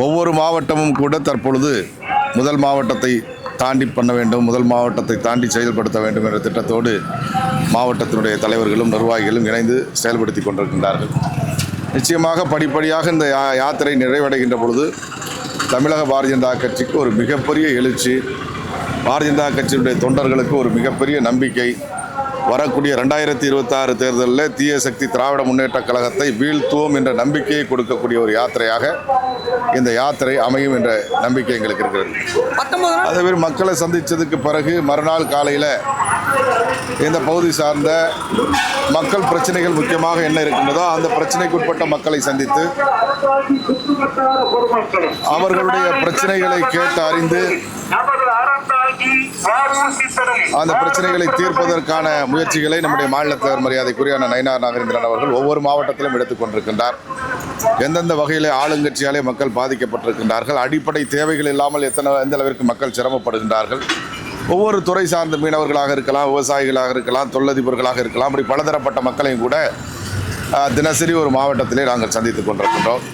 ஒவ்வொரு மாவட்டமும் கூட தற்பொழுது முதல் மாவட்டத்தை தாண்டி பண்ண வேண்டும் முதல் மாவட்டத்தை தாண்டி செயல்படுத்த வேண்டும் என்ற திட்டத்தோடு மாவட்டத்தினுடைய தலைவர்களும் நிர்வாகிகளும் இணைந்து செயல்படுத்தி கொண்டிருக்கின்றார்கள். நிச்சயமாக படிப்படியாக இந்த யா- யாத்திரை நிறைவடைகின்ற பொழுது தமிழக பாரதிய ஜனதா கட்சிக்கு ஒரு மிகப்பெரிய எழுச்சி பாரதிய ஜனதா கட்சியினுடைய தொண்டர்களுக்கு ஒரு மிகப்பெரிய நம்பிக்கை வரக்கூடிய ரெண்டாயிரத்தி இருபத்தாறு தேர்தலில் தீய சக்தி திராவிட முன்னேற்றக் கழகத்தை வீழ்த்துவோம் என்ற நம்பிக்கையை கொடுக்கக்கூடிய ஒரு யாத்திரையாக இந்த யாத்திரை அமையும் என்ற நம்பிக்கை எங்களுக்கு இருக்கிறது. பத்தொன்பது நாள். அதே மாதிரி மக்களை சந்தித்ததுக்கு பிறகு மறுநாள் காலையில் இந்த பகுதி சார்ந்த மக்கள் பிரச்சனைகள் முக்கியமாக என்ன இருக்கின்றதோ அந்த பிரச்சனைக்கு உட்பட்ட மக்களை சந்தித்து அவர்களுடைய பிரச்சனைகளை கேட்டு அறிந்து அந்த பிரச்சனைகளை தீர்ப்பதற்கான முயற்சிகளை நம்முடைய மாநில தலைவர் மரியாதைக்குரியான நயினார் நாகேந்திரன் அவர்கள் ஒவ்வொரு மாவட்டத்திலும் எடுத்துக் கொண்டிருக்கின்றார் எந்தெந்த வகையில் ஆளுங்கட்சியாலே மக்கள் பாதிக்கப்பட்டிருக்கின்றார்கள் அடிப்படை தேவைகள் இல்லாமல் எத்தனை எந்த அளவிற்கு மக்கள் சிரமப்படுகின்றார்கள். ஒவ்வொரு துறை சார்ந்த மீனவர்களாக இருக்கலாம் விவசாயிகளாக இருக்கலாம் தொழிலதிபர்களாக இருக்கலாம் அப்படி பலதரப்பட்ட மக்களையும் கூட தினசரி ஒரு மாவட்டத்திலே நாங்கள் சந்தித்துக் கொண்டிருக்கின்றோம்.